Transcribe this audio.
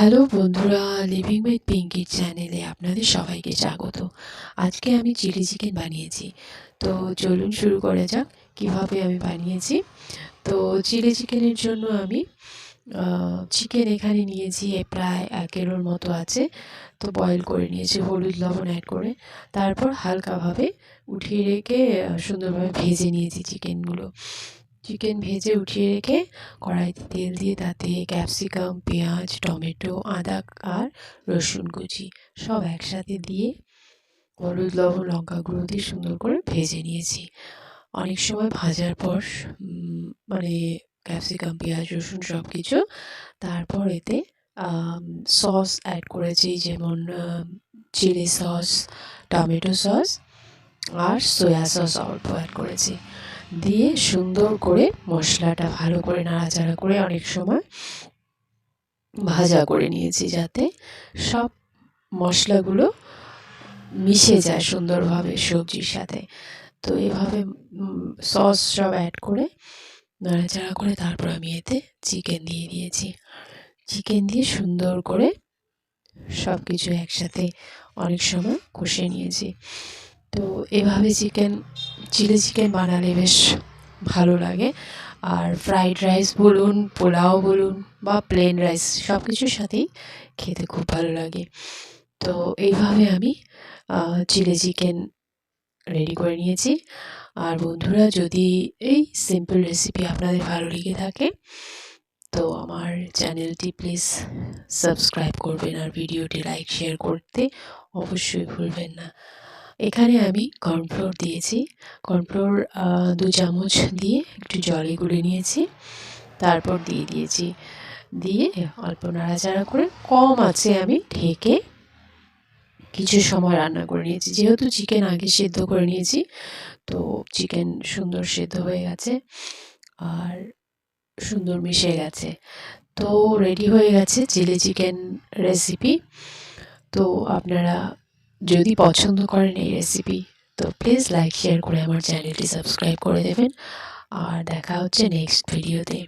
Hello বন্ধুরা living with পিঙ্কির চ্যানেলে আপনাদের সবাইকে স্বাগত। আজকে আমি চিলি চিকেন বানিয়েছি। তো চলুন শুরু করা যাক, কীভাবে আমি বানিয়েছি। তো চিলি চিকেনের জন্য আমি চিকেন এখানে নিয়েছি প্রায় এক কিলোর মতো আছে। তো বয়েল করে নিয়েছি, হলুদ লবণ অ্যাড করে। তারপর হালকাভাবে উঠিয়ে রেখে সুন্দরভাবে ভেজে নিয়েছি চিকেনগুলো। চিকেন ভেজে উঠিয়ে রেখে কড়াইতে তেল দিয়ে তাতে ক্যাপসিকাম পেঁয়াজ, টমেটো, আদা আর রসুন কুচি সব একসাথে দিয়ে হলুদ, লবণ, লঙ্কা গুঁড়ো দিয়ে সুন্দর করে ভেজে নিয়েছি। অনেক সময় ভাজার পর মানে ক্যাপসিকাম পেঁয়াজ, রসুন সব কিছু তারপর এতে সস অ্যাড করেছি যেমন চিলি সস টমেটো সস আর সয়া সস অল্প অ্যাড করেছি। দিয়ে সুন্দর করে মশলাটা ভালো করে নাড়াচাড়া করে অনেক সময় ভাজা করে নিয়েছি যাতে সব মশলাগুলো মিশে যায় সুন্দরভাবে সবজির সাথে। তো এভাবে সস সব অ্যাড করে নাড়াচাড়া করে তারপর আমি এতে চিকেন দিয়ে দিয়েছি। চিকেন দিয়ে সুন্দর করে সব কিছু একসাথে অনেক সময় কষে নিয়েছি। তো এভাবে চিকেন চিলি চিকেন বানালে বেশ ভালো লাগে। আর ফ্রাইড রাইস বলুন, পোলাও বলুন বা প্লেন রাইস সব কিছুর সাথেই খেতে খুব ভালো লাগে। তো এইভাবে আমি চিলি চিকেন রেডি করে নিয়েছি। আর বন্ধুরা, যদি এই সিম্পল রেসিপি আপনাদের ভালো লেগে থাকে, তো আমার চ্যানেলটি প্লিজ সাবস্ক্রাইব করবেন আর ভিডিওটি লাইক, শেয়ার করতে অবশ্যই ভুলবেন না। এখানে আমি কর্নফ্লোর দিয়েছি। কর্নফ্লোর দু চামচ দিয়ে একটু জলে গুলে নিয়েছি। তারপর দিয়ে দিয়েছি। দিয়ে অল্প নাড়াচাড়া করে কম আছে আমি ঢেকে কিছু সময় রান্না করে নিয়েছি। যেহেতু চিকেন আগে সেদ্ধ করে নিয়েছি, তো চিকেন সুন্দর সেদ্ধ হয়ে গেছে আর সুন্দর মিশে গেছে। তো রেডি হয়ে গেছে চিলি চিকেন রেসিপি। তো আপনারা যদি পছন্দ করেন এই রেসিপি তো প্লিজ লাইক শেয়ার করে আমার চ্যানেলটি সাবস্ক্রাইব করে দেবেন। আর দেখা হচ্ছে নেক্সট ভিডিওতে